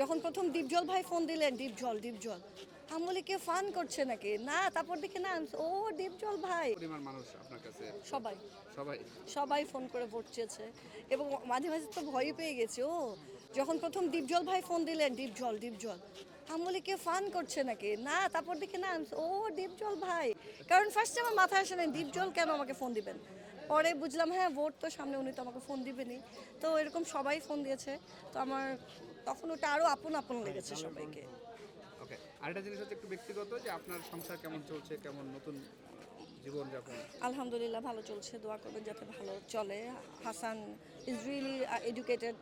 যখন প্রথম দীপজল ভাই ফোন দিলেন দীপজল দীপজল আমি বলি কেউ ফান করছে নাকি? না তারপর দেখি না ও দীপজল ভাই। পরিমাণ মানুষ আপনার কাছে? সবাই। সবাই? সবাই ফোন করে ভোট চেয়েছে এবং মাঝে মাঝে তো ভয়ই পেয়ে গেছে ও। যখন প্রথম দীপজল ভাই ফোন দিলেন দীপজল দীপজল আমি বলি কেউ ফান করছে নাকি? না তারপর দেখি না ও দীপজল ভাই। কারণ ফার্স্টে আমার মাথায় আসে না দীপজল কেন আমাকে ফোন দিবেন? পরে বুঝলাম হ্যাঁ ভোট তো সামনে উনি তো আমাকে ফোন দিবেনই। তো এরকম সবাই ফোন দিয়েছে। তো আমার তখন ওটা আরও আপন আপন লেগেছে সবাইকে। ওকে আরেকটা জিনিস হচ্ছে একটু ব্যক্তিগত যে আপনার সংসার কেমন চলছে কেমন নতুন জীবন যাপন আলহামদুলিল্লাহ ভালো চলছে। দোয়া করবেন যাতে ভালো চলে। হাসান ইজ রিয়েলি এডুকেটেড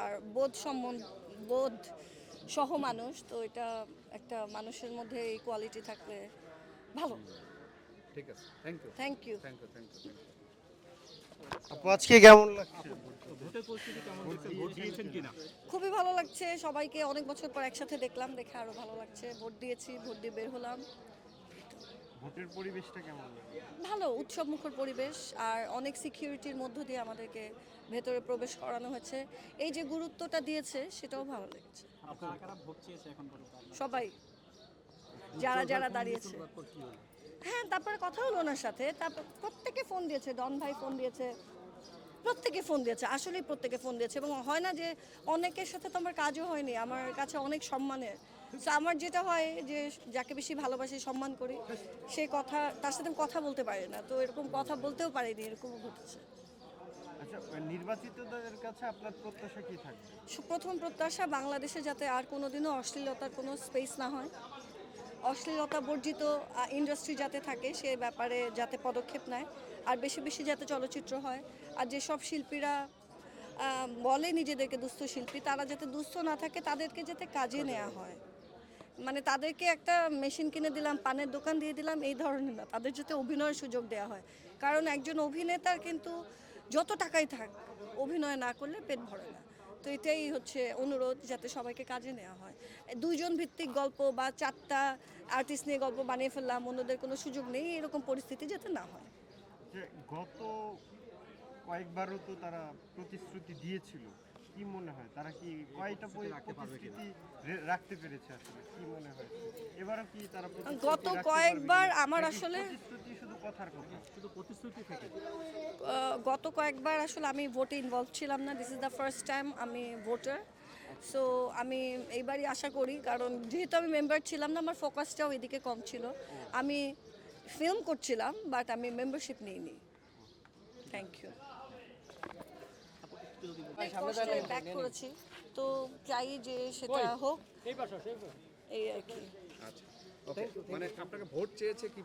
আর বোধ সম্বন্ধ বোধ সহ মানুষ। তো এটা একটা মানুষের মধ্যে এই কোয়ালিটি থাকলে ভালো। ঠিক আছে। Thank you thank you thank you thank you আপু আজকে কেমন লাগছে? ভোটের পরিস্থিতি কেমন দেখছেন ভোট দিয়েছেন কিনা খুবই ভালো লাগছে সবাইকে অনেক বছর পর একসাথে দেখলাম দেখে আরও ভালো লাগছে। ভোট দিয়েছি ভোট দিয়ে বের হলাম। ভোটের পরিবেশটা কেমন ভালো উৎসব মুখর পরিবেশ আর অনেক সিকিউরিটির মধ্য দিয়ে আমাদেরকে ভেতরে প্রবেশ করানো হয়েছে। এই যে গুরুত্বটা দিয়েছে সেটাও ভালো লেগেছে। সবাই যারা যারা দাঁড়িয়েছে। হ্যাঁ তারপরে কথা হলো ওনার সাথে। তারপর প্রত্যেকে ফোন দিয়েছে ডন ভাই ফোন দিয়েছে। প্রত্যেকে ফোন দিয়েছে আসলেই প্রত্যেকে ফোন দিয়েছে। এবং হয় না যে অনেকের সাথে তো আমার কাজও হয়নি আমার কাছে অনেক সম্মানের। তো আমার যেটা হয় যে যাকে বেশি ভালোবাসি সম্মান করি সেই কথা তার সাথে কথা বলতে পারি না। তো এরকম কথা বলতেও পারিনি এরকমও ঘটেছে। আচ্ছা নির্বাচিতদের কাছে আপনার প্রত্যাশা কি থাকবে? প্রথম প্রত্যাশা বাংলাদেশে যাতে আর কোনোদিনও অশ্লীলতার কোনো স্পেস না হয়। অশ্লীলতা বর্জিত ইন্ডাস্ট্রি যাতে থাকে সে ব্যাপারে যাতে পদক্ষেপ নেয়। আর বেশি বেশি যাতে চলচ্চিত্র হয়। আর যেসব শিল্পীরা বলে নিজেদেরকে দুস্থ শিল্পী তারা যাতে দুস্থ না থাকে তাদেরকে যাতে কাজে নেওয়া হয়। মানে তাদেরকে একটা মেশিন কিনে দিলাম পানের দোকান দিয়ে দিলাম এই ধরনের না। তাদের যাতে অভিনয়ের সুযোগ দেওয়া হয়। কারণ একজন অভিনেতার কিন্তু যত টাকাই থাক অভিনয় না করলে পেট ভরে না। তো এটাই হচ্ছে অনুরোধ যাতে সবাইকে কাজে নেওয়া হয়। দুইজন ভিত্তিক গল্প বা চারটা আর্টিস্ট নিয়ে গল্প বানিয়ে ফেললাম, অন্যদের কোনো সুযোগ নেই, এরকম পরিস্থিতি যাতে না হয়। গত কয়েকবারও তো তারা প্রতিশ্রুতি দিয়েছিল। কি মনে হয়? তারা কি কয়টা পরি- প্রতিশ্রুতি রাখতে পেরেছে আসলে? কি মনে হয়? এবারও কি তারা গত কয়েকবার আমার আসলে- প্রতিশ্রুতি শুধু কথার কথা? শুধু প্রতিশ্রুতি থেকে? গত কয়েকবার আসলে আমি ভোটে ইনভলভ ছিলাম না। This is the first time আমি ভোটার সো আমি এইবারই আশা করি কারণ যেহেতু আমি মেম্বার ছিলাম না আমার ফোকাসটাও এদিকে কম ছিল। আমি ফিল্ম করছিলাম বাট আমি মেম্বারশিপ নিইনি। থ্যাংক ইউ ব্যাক করেছি। তো চাই যে সেটা হোক এই আর কি। আচ্ছা ওকে মানে আপনাকে ভোট চেয়েছে কি